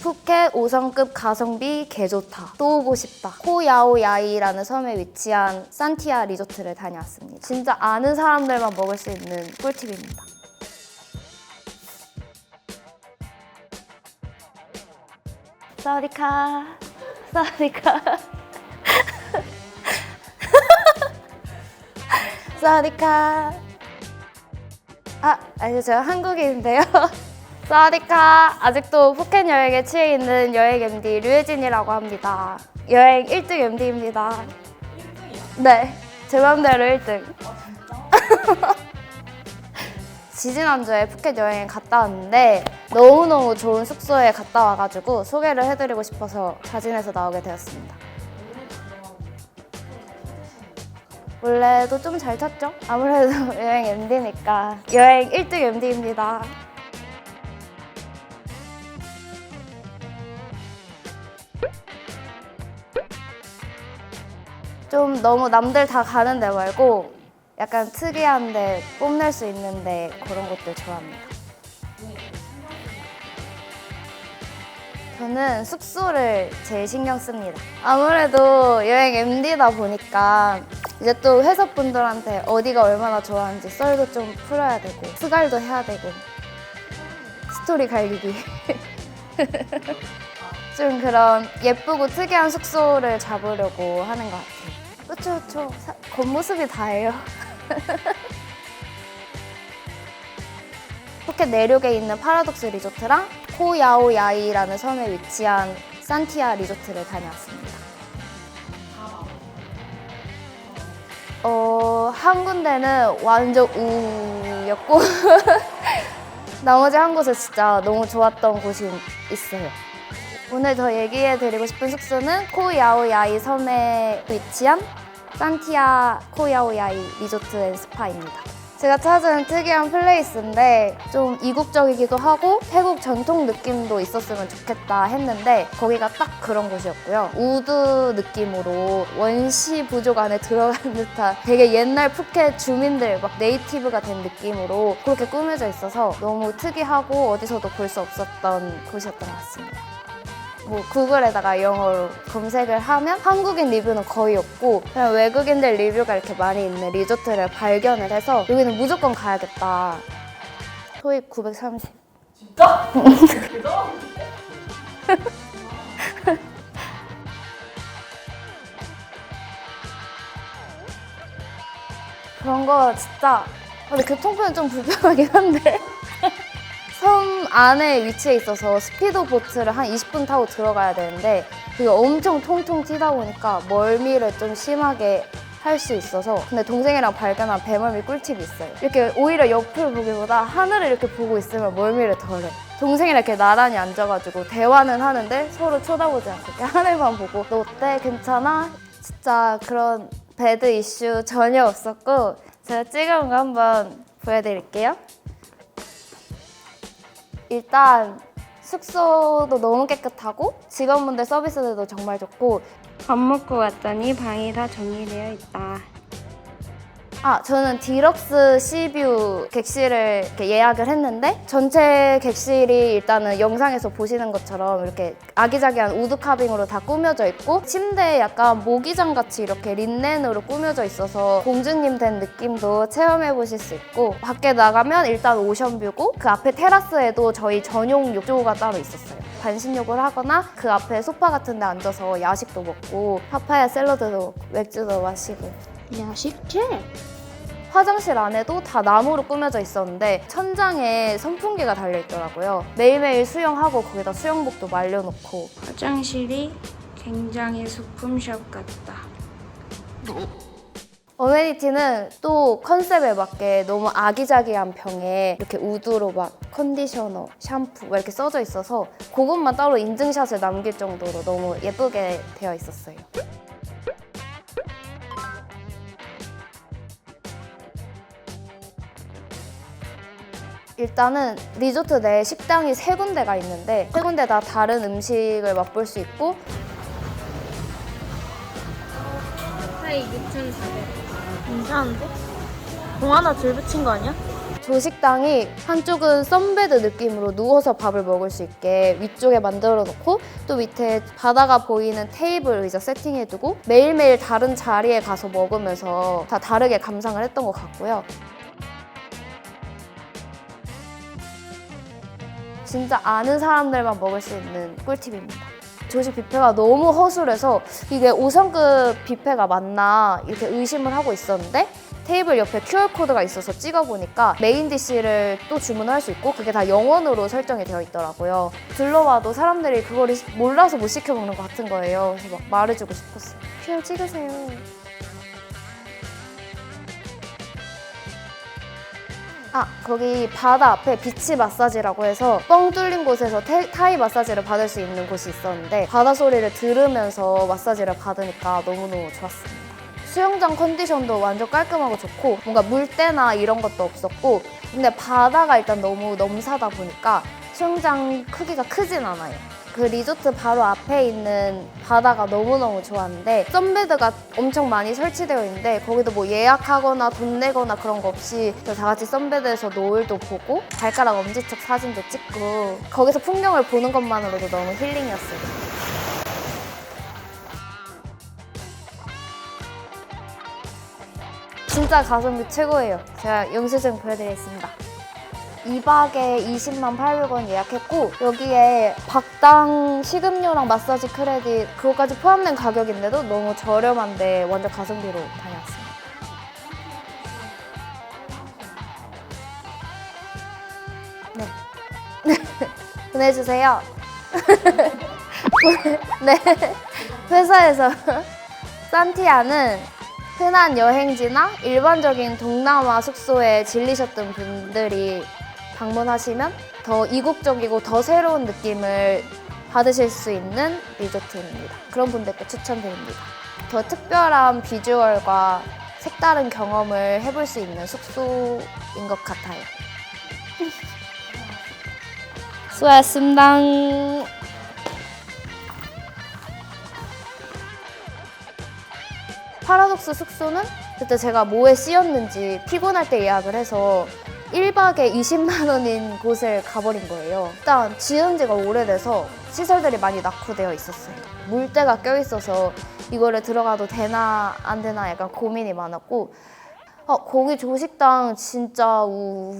푸켓 5성급 가성비 개좋다. 또 오고 싶다. 코야오야이라는 섬에 위치한 산티아 리조트를 다녀왔습니다. 진짜 아는 사람들만 먹을 수 있는 꿀팁입니다. 사와디카. 사와디카. 사와디카. 아, 아니 저 한국인인데요. 사와디카. 아직도 푸켓 여행에 취해 있는 여행 MD 류혜진이라고 합니다. 여행 1등 MD입니다. 네, 제 맘대로 1등. 지지난주에 푸켓 여행 갔다 왔는데 너무너무 좋은 숙소에 갔다 와가지고 소개를 해드리고 싶어서 사진에서 나오게 되었습니다. 원래도 좀잘 탔죠? 아무래도 여행 MD니까 여행 1등 MD입니다. 좀 너무 남들 다 가는 데 말고 약간 특이한데 뽐낼 수 있는데 그런 것들 좋아합니다. 저는 숙소를 제일 신경 씁니다. 아무래도 여행 MD다 보니까 이제 또 회사 분들한테 어디가 얼마나 좋아하는지 썰도 좀 풀어야 되고 수갈도 해야 되고 스토리 갈기기 좀 그런 예쁘고 특이한 숙소를 잡으려고 하는 것 같아요. 그쵸 그쵸 사- 겉모습이 다예요. 푸켓 내륙에 있는 파라독스 리조트랑 코야오야이라는 섬에 위치한 산티아 리조트를 다녀왔습니다. 어, 한 군데는 완전 우였고 나머지 한 곳은 진짜 너무 좋았던 곳이 있어요. 오늘 저 얘기해 드리고 싶은 숙소는 코야오야이 섬에 위치한 산티아 코야오야이 리조트 앤 스파입니다. 제가 찾은 특이한 플레이스인데 좀 이국적이기도 하고 태국 전통 느낌도 있었으면 좋겠다 했는데 거기가 딱 그런 곳이었고요. 우드 느낌으로 원시 부족 안에 들어간 듯한 되게 옛날 푸켓 주민들 막 네이티브가 된 느낌으로 그렇게 꾸며져 있어서 너무 특이하고 어디서도 볼 수 없었던 곳이었던 것 같습니다. 뭐 구글에다가 영어로 검색을 하면 한국인 리뷰는 거의 없고 그냥 외국인들 리뷰가 이렇게 많이 있는 리조트를 발견을 해서 여기는 무조건 가야겠다. 토익 930. 진짜? 그런 거 진짜 근데 교통편은 좀 불편하긴 한데 섬 안에 위치해 있어서 스피드 보트를 한 20분 타고 들어가야 되는데 그게 엄청 통통 튀다 보니까 멀미를 좀 심하게 할 수 있어서 근데 동생이랑 발견한 배멀미 꿀팁이 있어요 이렇게 오히려 옆을 보기보다 하늘을 이렇게 보고 있으면 멀미를 덜해 동생이랑 이렇게 나란히 앉아가지고 대화는 하는데 서로 쳐다보지 않고 하늘만 보고 너 어때? 괜찮아? 진짜 그런 배드 이슈 전혀 없었고 제가 찍은 거 한번 보여드릴게요. 일단 숙소도 너무 깨끗하고 직원분들 서비스들도 정말 좋고 밥 먹고 왔더니 방이 다 정리되어 있다. 아, 저는 디럭스 시뷰 객실을 이렇게 예약을 했는데 전체 객실이 일단은 영상에서 보시는 것처럼 이렇게 아기자기한 우드 카빙으로 다 꾸며져 있고 침대에 약간 모기장 같이 이렇게 린넨으로 꾸며져 있어서 공주님 된 느낌도 체험해 보실 수 있고 밖에 나가면 일단 오션뷰고 그 앞에 테라스에도 저희 전용 욕조가 따로 있었어요. 반신욕을 하거나 그 앞에 소파 같은 데 앉아서 야식도 먹고 파파야 샐러드도 맥주도 마시고 야식체? 화장실 안에도 다 나무로 꾸며져 있었는데 천장에 선풍기가 달려 있더라고요. 매일매일 수영하고 거기다 수영복도 말려놓고 화장실이 굉장히 소품샵 같다. 어메니티는 또 컨셉에 맞게 너무 아기자기한 병에 이렇게 우드로 막 컨디셔너, 샴푸 막 이렇게 써져 있어서 그것만 따로 인증샷을 남길 정도로 너무 예쁘게 되어 있었어요. 일단은 리조트 내에 식당이 세 군데가 있는데 세 군데 다 다른 음식을 맛볼 수 있고 하이 6,400. 괜찮은데? 공 하나 줄 붙인 거 아니야? 조식당이 한쪽은 썬베드 느낌으로 누워서 밥을 먹을 수 있게 위쪽에 만들어 놓고 또 밑에 바다가 보이는 테이블 의자 세팅해 두고 매일매일 다른 자리에 가서 먹으면서 다 다르게 감상을 했던 것 같고요. 진짜 아는 사람들만 먹을 수 있는 꿀팁입니다. 조식 뷔페가 너무 허술해서 이게 5성급 뷔페가 맞나 이렇게 의심을 하고 있었는데 테이블 옆에 QR코드가 있어서 찍어보니까 메인 디시를 또 주문할 수 있고 그게 다 영원으로 설정이 되어 있더라고요. 둘러봐도 사람들이 그거를 시- 몰라서 못 시켜 먹는 것 같은 거예요. 그래서 막 말해주고 싶었어요. QR 찍으세요. 아, 거기 바다 앞에 비치 마사지라고 해서 뻥 뚫린 곳에서 태- 타이 마사지를 받을 수 있는 곳이 있었는데 바다 소리를 들으면서 마사지를 받으니까 너무너무 좋았습니다. 수영장 컨디션도 완전 깔끔하고 좋고 뭔가 물때나 이런 것도 없었고 근데 바다가 일단 너무 넘사다 보니까 수영장 크기가 크진 않아요. 그 리조트 바로 앞에 있는 바다가 너무너무 좋았는데 썬베드가 엄청 많이 설치되어 있는데 거기도 뭐 예약하거나 돈 내거나 그런 거 없이 다 같이 썬베드에서 노을도 보고 발가락 엄지척 사진도 찍고 거기서 풍경을 보는 것만으로도 너무 힐링이었어요. 진짜 가성비 최고예요. 제가 영수증 보여드리겠습니다. 2박에 20만 800원 예약했고 여기에 박당 식음료랑 마사지 크레딧 그거까지 포함된 가격인데도 너무 저렴한데 완전 가성비로 다녀왔습니다. 네. 보내주세요. 네. 회사에서 산티아는 흔한 여행지나 일반적인 동남아 숙소에 질리셨던 분들이 방문하시면 더 이국적이고 더 새로운 느낌을 받으실 수 있는 리조트입니다. 그런 분들께 추천드립니다. 더 특별한 비주얼과 색다른 경험을 해볼 수 있는 숙소인 것 같아요. 수고하셨습니다. 파라독스 숙소는 그때 제가 뭐에 씌였는지 피곤할 때 예약을 해서 1박에 20만 원인 곳을 가버린 거예요. 일단 지은 지가 오래돼서 시설들이 많이 낙후되어 있었어요. 물때가 껴있어서 이거를 들어가도 되나 안 되나 약간 고민이 많았고 아, 거기 조식당 진짜 우...